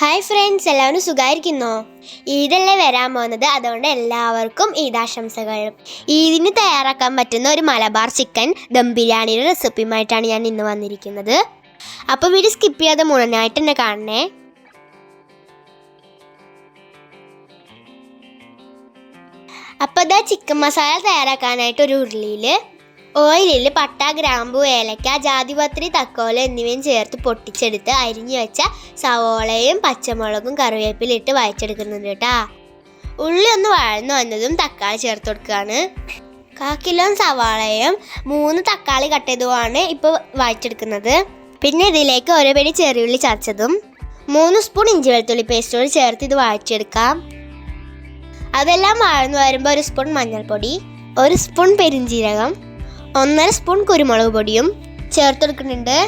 Hi friends എല്ലാവരും സുഖമായിരിക്കുന്നോ ഈദല്ലേ വരാൻ പോകുന്നത്. അതുകൊണ്ട് എല്ലാവർക്കും ഈദാശംസകൾ. ഈദിന് തയ്യാറാക്കാൻ പറ്റുന്ന ഒരു മലബാർ ചിക്കൻ ദം ബിരിയാണിയുടെ റെസിപ്പിയുമായിട്ടാണ് ഞാൻ ഇന്ന് വന്നിരിക്കുന്നത്. അപ്പോൾ വീഡിയോ സ്കിപ്പ് ചെയ്യാതെ മുഴുവനായിട്ട് തന്നെ കാണണേ. അപ്പോൾ ഇതാ ചിക്കൻ മസാല തയ്യാറാക്കാനായിട്ട് ഒരു ഉരുളിയിൽ ഓയിലിൽ പട്ട ഗ്രാമ്പു ഏലക്ക ജാതിപത്രി തക്കോല എന്നിവയും ചേർത്ത് പൊട്ടിച്ചെടുത്ത് അരിഞ്ഞു വെച്ച സവോളയും പച്ചമുളകും കറിവേപ്പിലും ഇട്ട് വഴച്ചെടുക്കുന്നുണ്ട് കേട്ടാ. ഉള്ളി ഒന്ന് വഴന്നു വന്നതും തക്കാളി ചേർത്ത് കൊടുക്കുകയാണ്. കാ കിലോ സവാളയും മൂന്ന് തക്കാളി കട്ട് ചെയ്തതുമാണ് ഇപ്പോൾ വഴച്ചെടുക്കുന്നത്. പിന്നെ ഇതിലേക്ക് ഒരു പിടി ചെറിയുള്ളി ചതച്ചതും മൂന്ന് സ്പൂൺ ഇഞ്ചി വെളുത്തുള്ളി പേസ്റ്റോട് ചേർത്ത് ഇത് വഴച്ചെടുക്കാം. അതെല്ലാം വഴന്നു വരുമ്പോൾ ഒരു സ്പൂൺ മഞ്ഞൾപ്പൊടി ഒരു സ്പൂൺ പെരിഞ്ജീരകം ഒന്നര സ്പൂൺ കുരുമുളക് പൊടിയും ചേർത്തെടുക്കുന്നുണ്ട്.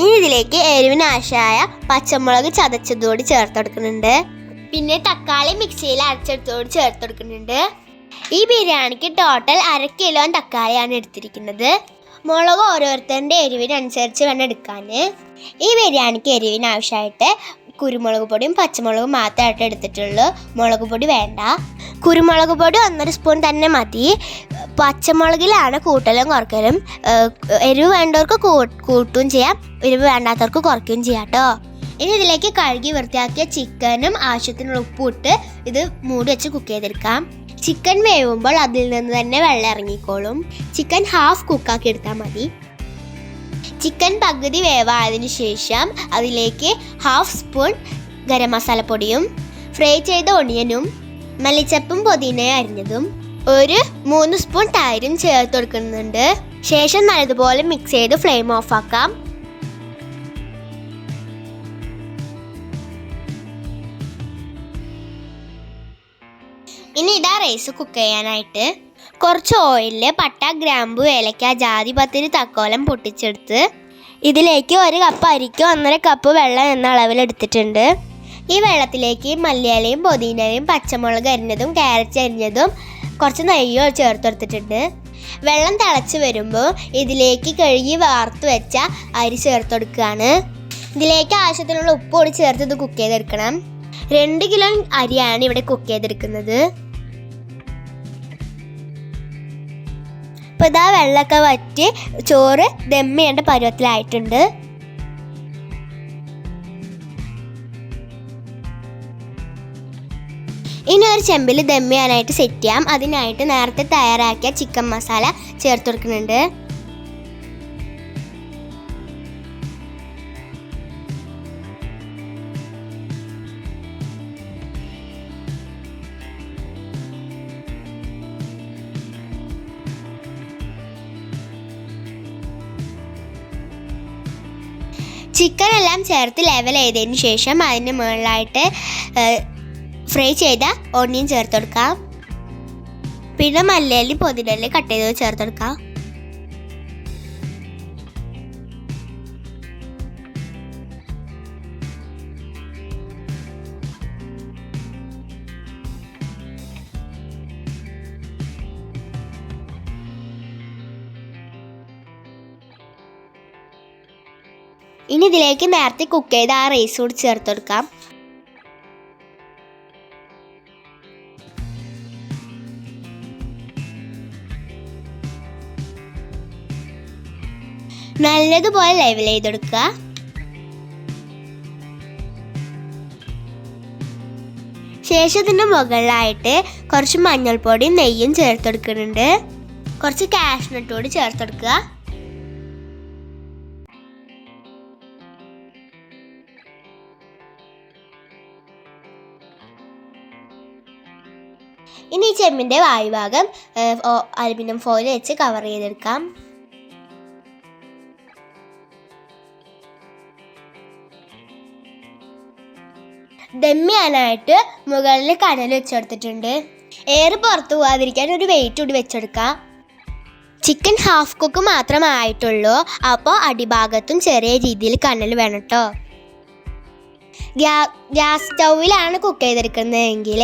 ഇനി ഇതിലേക്ക് എരിവിന് പച്ചമുളക് ചതച്ചതോട് ചേർത്തെടുക്കുന്നുണ്ട്. പിന്നെ തക്കാളി മിക്സിയിൽ അരച്ചെടുത്തോട് ചേർത്തെടുക്കുന്നുണ്ട്. ഈ ബിരിയാണിക്ക് ടോട്ടൽ അര കിലോ തക്കാളിയാണ് എടുത്തിരിക്കുന്നത്. മുളക് ഓരോരുത്തരുടെ എരിവിനനുസരിച്ച് വേണം എടുക്കാൻ. ഈ ബിരിയാണിക്ക് എരിവിന് ആവശ്യമായിട്ട് കുരുമുളക് പൊടിയും പച്ചമുളകും മാത്രമായിട്ട് എടുത്തിട്ടുള്ളൂ. മുളക് പൊടി വേണ്ട. കുരുമുളക് പൊടി ഒന്നര സ്പൂൺ തന്നെ മതി. പച്ചമുളകിലാണ് കൂട്ടലും കുറക്കലും എരിവ് വേണ്ടവർക്ക് കൂട്ടും കൂട്ടുകയും ചെയ്യാം. എരിവ് വേണ്ടാത്തവർക്ക് കുറയ്ക്കുകയും ചെയ്യാം കേട്ടോ ഇനി ഇതിലേക്ക് കഴുകി വൃത്തിയാക്കിയ ചിക്കനും ആവശ്യത്തിനുള്ള ഉപ്പും ഇട്ട് ഇത് മൂടി വെച്ച് കുക്ക് ചെയ്തെടുക്കാം. ചിക്കൻ വേവുമ്പോൾ അതിൽ നിന്ന് തന്നെ വെള്ളം ഇറങ്ങിക്കോളും. ചിക്കൻ ഹാഫ് കുക്കാക്കി എടുത്താൽ മതി. ചിക്കൻ പകുതി വേവായതിനു ശേഷം അതിലേക്ക് ഹാഫ് സ്പൂൺ ഗരം മസാലപ്പൊടിയും ഫ്രൈ ചെയ്ത ഒണിയനും മല്ലിച്ചപ്പും പൊതിനയും അരിഞ്ഞതും ഒരു മൂന്ന് സ്പൂൺ തൈരും ചേർത്ത് കൊടുക്കുന്നുണ്ട്. ശേഷം നല്ലതുപോലെ മിക്സ് ചെയ്ത് ഫ്ലെയിം ഓഫ് ആക്കാം. ഇനി ഇതാ റൈസ് കുക്ക് ചെയ്യാനായിട്ട്. കുറച്ച് ഓയിലിൽ പട്ട ഗ്രാമ്പു ഏലക്ക ജാതി പത്തിരി തക്കോലം പൊട്ടിച്ചെടുത്ത് ഇതിലേക്ക് ഒരു കപ്പ് അരിക്കും. ഒന്നര കപ്പ് വെള്ളം എന്ന അളവിൽ എടുത്തിട്ടുണ്ട്. ഈ വെള്ളത്തിലേക്ക് മല്ലിയാലയും പുതിനയും പച്ചമുളക് അരിഞ്ഞതും ക്യാരറ്റ് അരിഞ്ഞതും കുറച്ച് നെയ്യോ ചേർത്തെടുത്തിട്ടുണ്ട് വെള്ളം തിളച്ച് വരുമ്പോൾ ഇതിലേക്ക് കഴുകി വാർത്ത് വെച്ച അരി ചേർത്ത് കൊടുക്കുകയാണ്. ഇതിലേക്ക് ആവശ്യത്തിനുള്ള ഉപ്പ് കൂടി ചേർത്ത് ഇത് കുക്ക് ചെയ്തെടുക്കണം. രണ്ട് കിലോ അരിയാണ് ഇവിടെ കുക്ക് ചെയ്തെടുക്കുന്നത്. ഇപ്പൊ ഇതാ വെള്ളമൊക്കെ വറ്റി ചോറ് ദം ചെയ്യേണ്ട പരുവത്തിലായിട്ടുണ്ട്. ഇനി ഒരു ചെമ്പിൽ ദം ചെയ്യാനായിട്ട് സെറ്റ് ചെയ്യാം. അതിനായിട്ട് നേരത്തെ തയ്യാറാക്കിയ ചിക്കൻ മസാല ചേർത്ത് കൊടുക്കുന്നുണ്ട്. ചിക്കൻ എല്ലാം ചേർത്ത് ലെവൽ ചെയ്തതിന് ശേഷം അതിന് മുകളിലായിട്ട് ഫ്രൈ ചെയ്ത ഓണിയൻ ചേർത്ത് കൊടുക്കാം. പിന്നെ മല്ലിയിലും പൊതിനല്ലി കട്ട് ചെയ്ത് ചേർത്ത് കൊടുക്കാം. ഇനി ഇതിലേക്ക് നേരത്തെ കുക്ക് ചെയ്ത ആ റൈസ് കൂടി ചേർത്ത് കൊടുക്കാം നല്ലതുപോലെ ലെവൽ ചെയ്തെടുക്കുക. ശേഷം ഇതിന്റെ മുകളിലായിട്ട് കുറച്ച് മഞ്ഞൾപ്പൊടിയും നെയ്യും ചേർത്തെടുക്കുന്നുണ്ട്. കുറച്ച് കാഷ്നട്ടോട് ചേർത്തെടുക്കുക. ഇനി ചെമ്മിന്റെ വായുഭാഗം അലുമിനിയം ഫോയിൽ വെച്ച് കവർ ചെയ്തെടുക്കാം. ദമ്മിയാനായിട്ട് മുകളിൽ കനൽ വെച്ചെടുത്തിട്ടുണ്ട്. എയർ പുറത്തു പോകാതിരിക്കാൻ ഒരു വെയിറ്റ് കൂടി വെച്ചെടുക്കാം. ചിക്കൻ ഹാഫ് കുക്ക് മാത്രമായിട്ടുള്ളൂ അപ്പോൾ അടിഭാഗത്തും ചെറിയ രീതിയിൽ കനൽ വേണം കേട്ടോ ഗ്യാസ് സ്റ്റൗവിലാണ് കുക്ക് ചെയ്തെടുക്കുന്നതെങ്കിൽ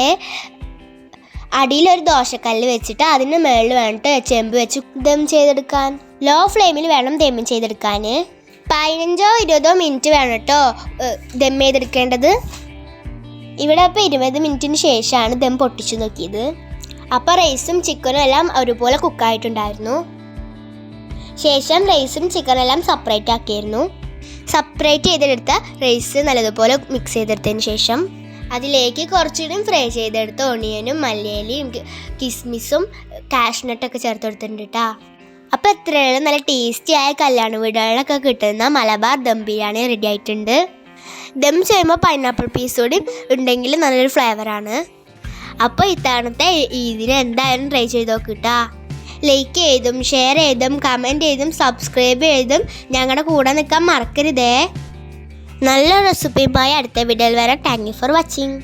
അടിയിൽ ഒരു ദോശക്കല്ല് വെച്ചിട്ട് അതിന് മുകളിൽ വേണ്ടിട്ട് ചെമ്പ് വെച്ച് ദം ചെയ്തെടുക്കാൻ. ലോ ഫ്ലെയിമിൽ വേണം ദം ചെയ്തെടുക്കാൻ. പതിനഞ്ചോ ഇരുപതോ മിനിറ്റ് വേണം കേട്ടോ ദം ചെയ്തെടുക്കേണ്ടത്. ഇവിടെ അപ്പോൾ ഇരുപത് മിനിറ്റിന് ശേഷമാണ് ദം പൊട്ടിച്ചു നോക്കിയത്. അപ്പോൾ റൈസും ചിക്കനും എല്ലാം ഒരുപോലെ കുക്കായിട്ടുണ്ടായിരുന്നു. ശേഷം റൈസും ചിക്കനും എല്ലാം സെപ്പറേറ്റ് ആക്കിയിരുന്നു. സെപ്പറേറ്റ് ചെയ്തെടുത്ത റൈസ് നല്ലതുപോലെ മിക്സ് ചെയ്തെടുത്തതിന് ശേഷം അതിലേക്ക് കുറച്ചുകൂടി ഫ്രൈ ചെയ്തെടുത്ത ഓണിയനും മല്ലിയിലയും കിസ്മിസും കാഷ്നട്ടൊക്കെ ചേർത്ത് കൊടുത്തിട്ടുണ്ട് കേട്ടോ അപ്പോൾ എത്രയുള്ള നല്ല ടേസ്റ്റി ആയ കല്യാണ വീടുകളിലൊക്കെ കിട്ടുന്ന മലബാർ ദം ബിരിയാണി റെഡി ആയിട്ടുണ്ട്. ദം ചെയ്യുമ്പോൾ പൈനാപ്പിൾ പീസ് കൂടി ഉണ്ടെങ്കിൽ നല്ലൊരു ഫ്ലേവറാണ് അപ്പോൾ ഇത്തവണത്തെ ഇതിന് എന്തായാലും ട്രൈ ചെയ്ത് നോക്കിട്ടാ ലൈക്ക് ചെയ്തും ഷെയർ ചെയ്തും കമന്റ് ചെയ്തും സബ്സ്ക്രൈബ് ചെയ്തും ഞങ്ങളുടെ കൂടെ നിൽക്കാൻ മറക്കരുതേ. നല്ല റെസിപ്പിയുമായി അടുത്ത വീഡിയോയിൽ വരാം. Thank you for watching